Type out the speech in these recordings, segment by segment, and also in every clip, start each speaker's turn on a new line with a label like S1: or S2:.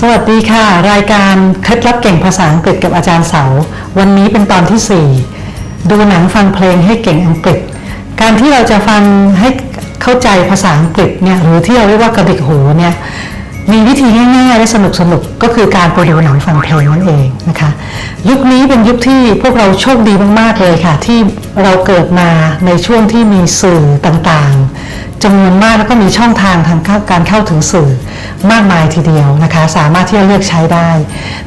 S1: สวัสดีค่ะ รายการเคล็ดลับเก่งภาษาอังกฤษกับอาจารย์เสา วันนี้เป็นตอนที่ 4 ดูหนังฟังเพลงให้เก่งอังกฤษ การที่เราจะฟังให้เข้าใจภาษาอังกฤษเนี่ยหรือที่เราเรียกว่ากระดิกหูเนี่ย มีวิธีง่ายๆและสนุกสนุกๆก็คือการไปรดูหนังฟังเพลงนั่นเองนะคะยุคนี้เป็นยุคที่พวกเราโชคดีมากๆเลยค่ะ ที่เราเกิดมาในช่วงที่มีสื่อต่างๆจำนวนมากแล้วก็มีช่องทางทางการเข้าถึงสื่อมากมายทีเดียวนะคะ สามารถที่จะเลือกใช้ได้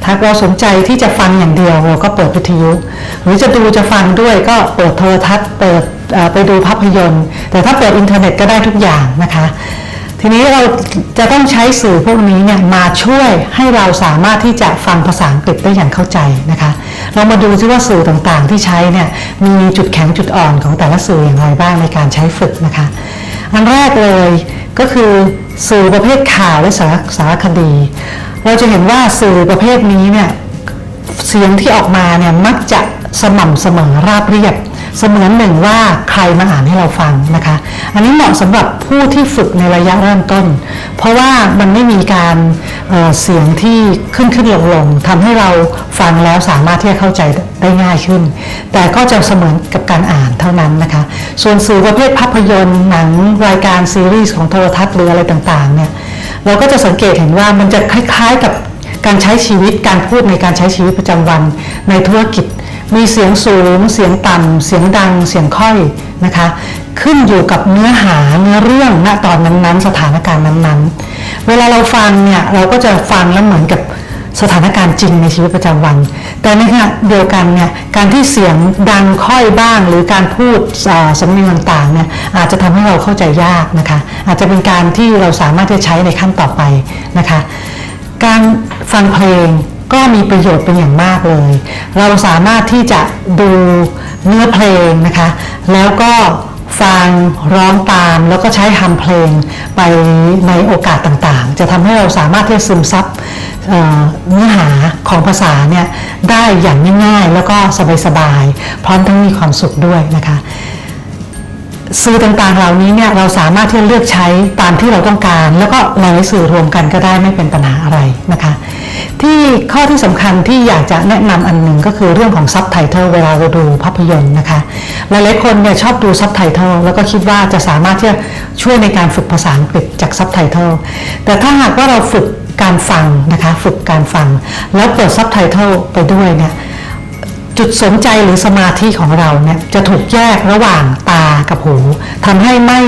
S1: ถ้าเราสนใจที่จะฟังอย่างเดียวเราก็เปิดวิทยุ หรือจะดูจะฟังด้วยก็เปิดโทรทัศน์เปิดไปดูภาพยนตร์ แต่ถ้าเปิดอินเทอร์เน็ตก็ได้ทุกอย่างนะคะ ทีนี้เราจะต้องใช้สื่อพวกนี้เนี่ยมาช่วยให้เราสามารถที่จะฟังภาษาอังกฤษได้อย่างเข้าใจนะคะ เรามาดูซิว่าสื่อต่างๆ ที่ใช้เนี่ยมีจุดแข็งจุดอ่อนของแต่ละสื่ออย่างไรบ้างในการใช้ฝึกนะคะ อันแรกเลยก็คือสื่อประเภทข่าวและสารสารคดี เราจะเห็นว่าสื่อประเภทนี้เนี่ยเสียงที่ออกมาเนี่ยมักจะสม่ำเสมอราบเรียบ เสมือนหนึ่งว่าใครมาอ่านให้เราฟังนะคะ อันนี้เหมาะสำหรับผู้ที่ฝึกในระยะเริ่มต้น เพราะว่ามันไม่มีการเเสียงที่ขึ้นขึ้นลงลงทำให้เราฟังแล้วสามารถที่จะเข้าใจได้ง่ายขึ้น แต่ก็จะเสมือนกับการอ่านเท่านั้นนะคะ ส่วนสื่อประเภทภาพยนตร์หนังรายการซีรีส์ของโทรทัศน์หรืออะไรต่างๆเนี่ยเราก็จะสังเกตเห็นว่ามันจะคล้ายๆกับการใช้ชีวิตการพูดในการใช้ชีวิตประจำวันในธุรกิจ มีเสียงสูง เสียงต่ำ เสียงดัง เสียงค่อยนะคะ ขึ้นอยู่กับเนื้อหาเนื้อเรื่องณตอนนั้นๆ สถานการณ์นั้นๆ เวลาเราฟังเนี่ยเราก็จะฟังแล้วเหมือนกับสถานการณ์จริงในชีวิตประจำวัน แต่ในขณะเดียวกันเนี่ยการที่เสียงดังค่อยบ้าง หรือการพูดสำเนียงต่างๆเนี่ยอาจจะทำให้เราเข้าใจยากนะคะ อาจจะเป็นการที่เราสามารถจะใช้ในขั้นต่อไปนะคะ การฟังเพลง ก็มีประโยชน์เป็นอย่างมากเลย เราสามารถที่จะดูเนื้อเพลงนะคะ แล้วก็ฟังร้องตามแล้วก็ใช้ทำเพลงไปในโอกาสต่างๆ จะทำให้เราสามารถที่จะซึมซับเอ่อเนื้อหาของภาษาเนี่ยได้อย่างง่ายๆ แล้วก็สบายๆพร้อมทั้งมีความสุขด้วยนะคะ สื่อต่างๆเหล่านี้เนี่ยเราสามารถที่จะเลือกใช้ตามที่เราต้องการ แล้วก็หลายสื่อรวมกันก็ได้ไม่เป็นปัญหาอะไรนะคะที่ข้อที่สำคัญที่อยากจะแนะนำอันหนึ่งก็คือเรื่องของซับไตเติลเวลาเราดูภาพยนตร์นะคะหลายๆคนเนี่ยชอบดูซับไตเติลแล้วก็คิดว่าจะสามารถที่จะช่วยในการฝึกภาษาอังกฤษจากซับไตเติลแต่ถ้าหากว่าเราฝึกการฟังนะคะฝึกการฟัง แล้วเปิดซับไตเติลไปด้วยเนี่ย จุดสนใจหรือสมาธิของเราเนี่ยจะถูกแยกระหว่างตากับหูทำให้ไม่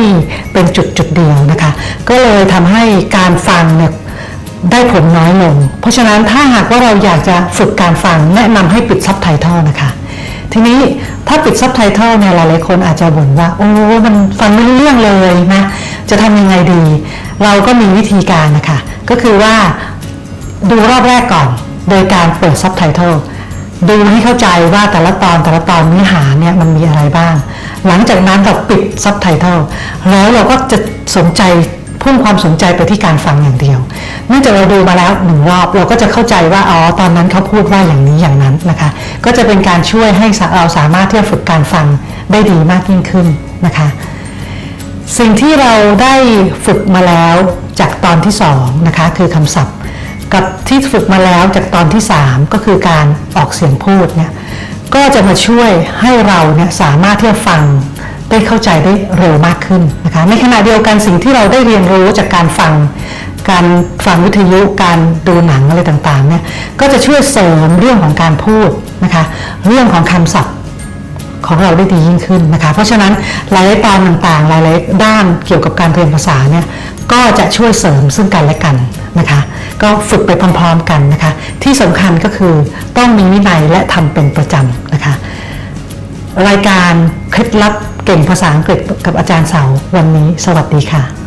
S1: เป็นจุดจุดเดียวนะคะ ก็เลยทำให้การฟังเนี่ยได้ผลน้อยลง เพราะฉะนั้นถ้าหากว่าเราอยากจะฝึกการฟังแนะนำให้ปิดซับไตเติลนะคะ ทีนี้ถ้าปิดซับไตเติลเนี่ยหลายๆคนอาจจะบ่นว่า โอ้ มันฟังไม่รู้เรื่องเลยนะ จะทำยังไงดี เราก็มีวิธีการนะคะ ก็คือว่าดูรอบแรกก่อน โดยการเปิดซับไตเติล ดูให้เข้าใจว่าแต่ละตอนแต่ละตอนเนื้อหาเนี่ยมันมีอะไรบ้าง หลังจากนั้นเราปิดซับไตเติลแล้วเราก็จะสนใจพุ่งความสนใจไปที่การฟังอย่างเดียว เนื่องจากเราดูมาแล้วหนึ่งรอบเราก็จะเข้าใจว่าอ๋อตอนนั้นเขาพูดว่าอย่างนี้อย่างนั้นนะคะ ก็จะเป็นการช่วยให้เราสามารถที่จะฝึกการฟังได้ดีมากยิ่งขึ้นนะคะ สิ่งที่เราได้ฝึกมาแล้วจากตอนที่สองนะคะคือคำศัพท์ กับที่ฝึกมาแล้วจากตอนที่ 3 ก็คือการออกเสียงพูดเนี่ยก็จะมาช่วยให้เราเนี่ยสามารถที่จะฟังได้เข้าใจได้เร็วมากขึ้นนะคะในขณะเดียวกันสิ่งที่เราได้เรียนรู้จากการฟัง การฟังวิทยุการดูหนังอะไรต่างๆเนี่ยก็จะช่วยเสริมเรื่องของการพูดนะคะเรื่องของคำศัพท์ ของเราได้ดียิ่งขึ้นนะคะ เพราะฉะนั้นหลายๆตอนต่างๆ หลายๆด้านเกี่ยวกับการเรียนภาษาเนี่ยก็จะช่วยเสริมซึ่งกันและกันนะคะ ก็ฝึกไปพร้อมๆกันนะคะ ที่สำคัญก็คือต้องมีวินัยและทำเป็นประจำนะคะ รายการเคล็ดลับเก่งภาษาอังกฤษกับอาจารย์เสาวันนี้ สวัสดีค่ะ